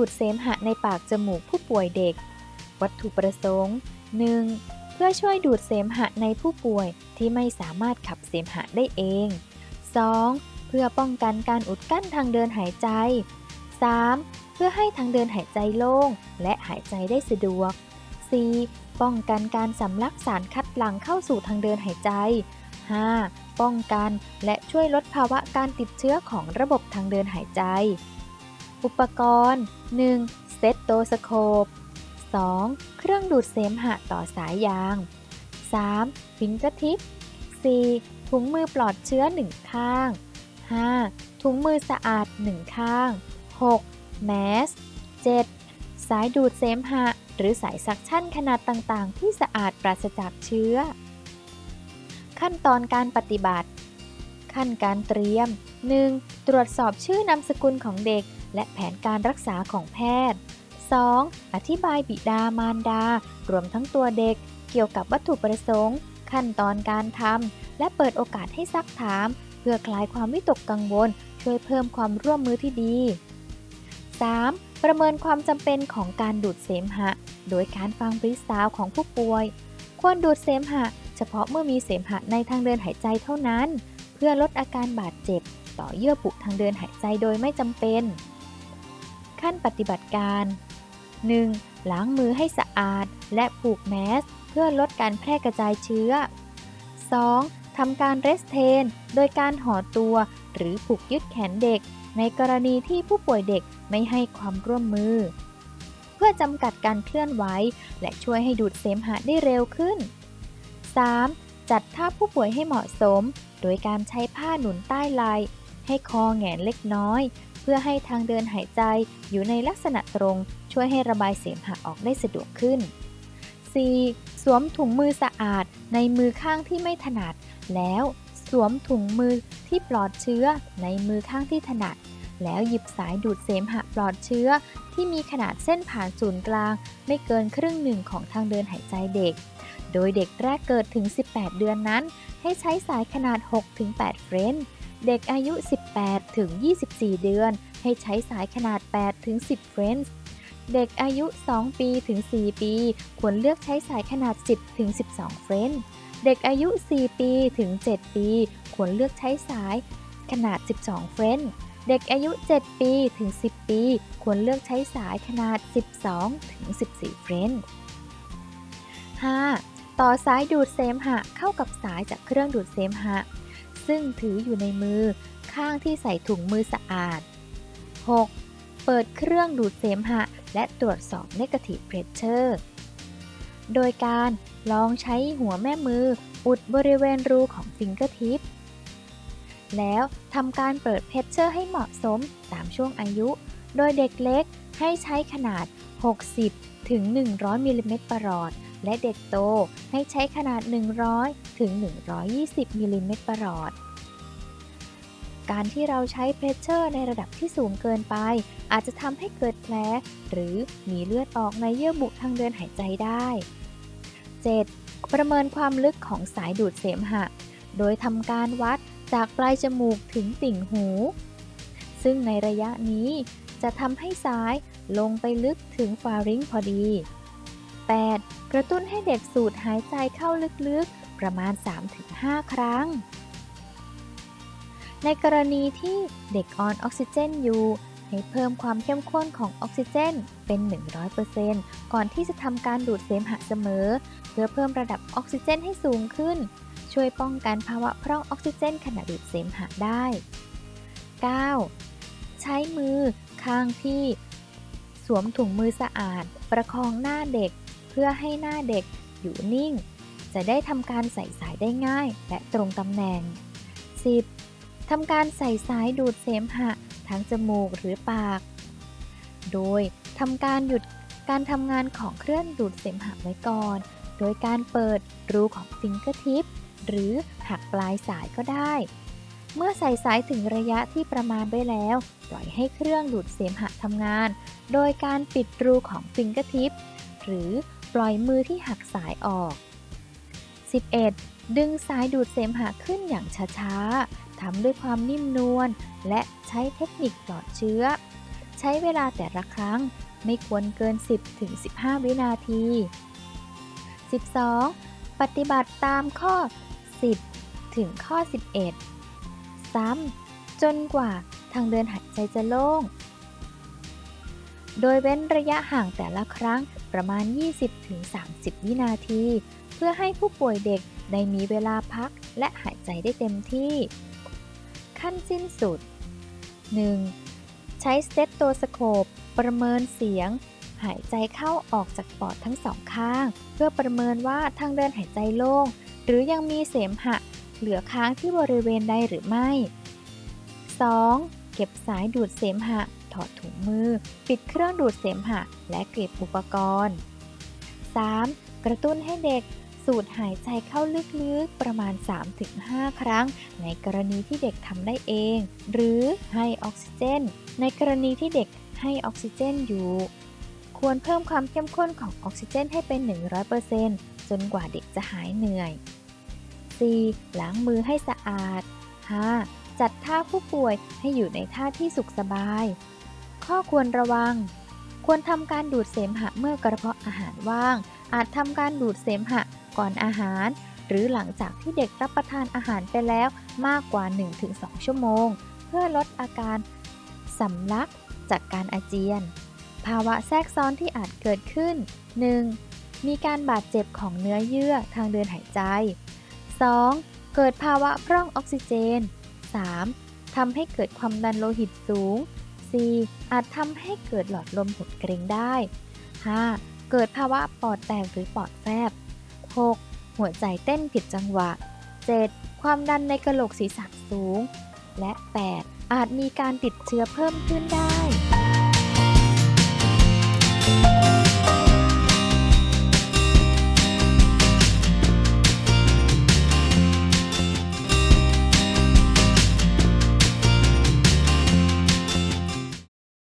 ดูดเสมหะในปากจมูกผู้ป่วยเด็ก วัตถุประสงค์ 1. เพื่อช่วยดูดเสมหะในผู้ป่วยที่ไม่สามารถขับเสมหะได้เอง 2. เพื่อป้องกันการอุดกั้นทางเดินหายใจ 3. เพื่อให้ทางเดินหายใจโล่ง และหายใจได้สะดวก 4. ป้องกันการสำลักสารคัดหลั่งเข้าสู่ทางเดินหายใจ 5. ป้องกันและช่วยลดภาวะการติดเชื้อของระบบทางเดินหายใจ อุปกรณ์ 1. เตตโตสโคป 2. เครื่องดูดเสมหะต่อสายยาง 3. ฟิงเกอร์ทิป 4. ถุงมือปลอดเชื้อ 1 ข้าง 5. ถุงมือสะอาด 1 ข้าง 6. แมส 7. สายดูดเสมหะ หรือสายซักชั่นขนาดต่างๆ ที่สะอาดปราศจากเชื้อ ขั้นตอนการปฏิบัติ ขั้นการเตรียม 1. ตรวจสอบชื่อนามสกุลของเด็ก และแผนการรักษาของแพทย์ 2. อธิบายบิดามารดา รวมทั้งตัวเด็ก เกี่ยวกับวัตถุประสงค์ ขั้นตอนการทำและเปิดโอกาสให้ซักถาม เพื่อคลายความวิตกกังวล ช่วยเพิ่มความร่วมมือที่ดี 3. ประเมินความจำเป็นของการดูดเสมหะ โดยการฟังปริสาวของผู้ป่วย ควรดูดเสมหะ เฉพาะเมื่อมีเสมหะในทางเดินหายใจเท่านั้น พื่อลดอาการบาดเจ็บ ต่อเยื่อบุทางเดินหายใจโดยไม่จำเป็น ขั้นปฏิบัติการ 1. ล้างมือให้สะอาด และผูกแมส เพื่อลดการแพร่กระจายเชื้อ 2. ทำการเรสเทน โดยการห่อตัว หรือผูกยึดแขนเด็ก ในกรณีที่ผู้ป่วยเด็กไม่ให้ความร่วมมือ เพื่อจำกัดการเคลื่อนไหวและช่วยให้ดูดเสมหะได้เร็วขึ้น 3. จัดท่าผู้ป่วยให้เหมาะสม โดยการใช้ผ้าหนุนใต้ไหล่ให้คอแหงนเล็กน้อย เพื่อให้ทางเดินหายใจอยู่ในลักษณะตรง ช่วยให้ระบายเสมหะออกได้สะดวกขึ้น 4. สวมถุงมือสะอาดในมือข้างที่ไม่ถนัด แล้วสวมถุงมือที่ปลอดเชื้อในมือข้างที่ถนัด แล้วหยิบสายดูดเสมหะปลอดเชื้อ ที่มีขนาดเส้นผ่านศูนย์กลาง ไม่เกินครึ่งหนึ่งของทางเดินหายใจเด็ก โดยเด็กแรกเกิดถึง 18 เดือนนั้น ให้ใช้สายขนาด 6-8 เฟรนช์เด็กอายุ 18 ถึง 24 เดือน ให้ใช้สายขนาด 8 ถึง 10 เฟรนช์เด็กอายุ 2 ปีถึง 4 ปี ควรเลือกใช้สายขนาด 10 ถึง 12 เฟรนช์เด็กอายุ 4 ปีถึง 7 ปี ควรเลือกใช้สายขนาด 12 เฟรนช์เด็กอายุ 7 ปีถึง 10 ปี ควรเลือกใช้สายขนาด 12 ถึง 14 เฟรนช์ ต่อสายดูดเสมหะเข้ากับสายจากเครื่องดูดเสมหะ ซึ่งถืออยู่ในมือข้างที่ใส่ถุงมือสะอาด 6. เปิดเครื่องดูดเสมหะ และตรวจสอบ negative pressure โดยการลองใช้หัวแม่มืออุดบริเวณรูของฟิงเกอร์ทิป แล้วทำการเปิดเพชเชอร์ให้เหมาะสมตามช่วงอายุ โดยเด็กเล็กให้ใช้ขนาด 60 ถึง 100มิลลิเมตรประหลอด และเด็กโตให้ใช้ขนาด 100 ถึง 120 มิลลิเมตรประหลอด การที่เราใช้เพรสเชอร์ในระดับที่สูงเกินไป อาจจะทำให้เกิดแผลหรือมีเลือดออกในเยื่อบุทางเดินหายใจได้ 7. ประเมินความลึกของสายดูดเสมหะ โดยทำการวัดจากปลายจมูกถึงติ่งหู ซึ่งในระยะนี้จะทำให้สายลงไปลึกถึงฟาริงพอดี 8. กระตุ้นให้เด็กสูดหายใจเข้าลึกๆ ประมาณ 3-5 ครั้ง ในกรณีที่เด็กออนออกซิเจนอยู่ให้เพิ่มความเข้มข้นของออกซิเจนเป็น 100%ก่อนที่จะทำการดูดเสมหะเสมอ เพื่อเพิ่มระดับออกซิเจนให้สูงขึ้น ช่วยป้องกันภาวะพร่องออกซิเจนขณะดูดเสมหะได้ 9. ใช้มือข้างที่ สวมถุงมือสะอาด ประคองหน้าเด็ก เพื่อให้หน้าเด็กอยู่นิ่ง จะได้ทำการใส่สายได้ง่ายและตรงตำแหน่ง 10. ทำการใส่สายดูดเสมหะทั้งจมูกหรือปาก โดยทำการหยุดการทำงานของเครื่องดูดเสมหะไว้ก่อน โดยการเปิดรูของฟิงเกอร์ทิปหรือหักปลายสายก็ได้ เมื่อใส่สายถึงระยะที่ประมาณไว้แล้ว ปล่อยให้เครื่องดูดเสมหะทำงาน โดยการปิดรูของฟิงเกอร์ทิปหรือ ปล่อยมือที่หักสายออก 11. ดึงสายดูดเสมหะขึ้นอย่างช้าๆทำด้วยความนิ่มนวลและใช้เทคนิคปลอดเชื้อ ใช้เวลาแต่ละครั้งไม่ควรเกิน 10ถึง15 วินาที 12. ปฏิบัติตามข้อ 10 ถึงข้อ 11 ซ้ำจนกว่าทางเดินหายใจจะโล่ง โดยเว้นระยะห่างแต่ละครั้งประมาณ 20-30 วินาที เพื่อให้ผู้ป่วยเด็กได้มีเวลาพักและหายใจได้เต็มที่ ขั้นสิ้นสุด 1. ใช้สเตตโตสโคป ประเมินเสียง หายใจเข้าออกจากปอดทั้งสองข้าง เพื่อประเมินว่าทางเดินหายใจโล่ง หรือยังมีเสมหะ เหลือค้างที่บริเวณใดหรือไม่ 2. เก็บสายดูดเสมหะ ถอดถุงมือ ปิดเครื่องดูดเสมหะ และเก็บอุปกรณ์ 3. กระตุ้นให้เด็กสูดหายใจเข้าลึกๆ ประมาณ 3-5 ครั้ง ในกรณีที่เด็กทำได้เอง หรือให้ออกซิเจน ในกรณีที่เด็กให้ออกซิเจนอยู่ ควรเพิ่มความเข้มข้นของออกซิเจนให้เป็น 100%จนกว่าเด็กจะหายเหนื่อย 4. ล้างมือให้สะอาด 5. จัดท่าผู้ป่วยให้อยู่ในท่าที่สุขสบาย ข้อควรระวัง ควรทำการดูดเสมหะเมื่อกระเพาะอาหารว่าง อาจทำการดูดเสมหะก่อนอาหาร หรือหลังจากที่เด็กรับประทานอาหารไปแล้วมากกว่า 1-2 ชั่วโมง เพื่อลดอาการสำลักจากการอาเจียน ภาวะแทรกซ้อนที่อาจเกิดขึ้น 1. มีการบาดเจ็บของเนื้อเยื่อทางเดินหายใจ 2. เกิดภาวะพร่องออกซิเจน 3. ทำให้เกิดความดันโลหิตสูง 4. อาจทำให้เกิดหลอดลมหดเกร็งได้ 5. เกิดภาวะปอดแตกหรือปอดแฟบ 6. หัวใจเต้นผิดจังหวะ 7. ความดันในกระโหลกศีรษะสูง และ 8. อาจมีการติดเชื้อเพิ่มขึ้นได้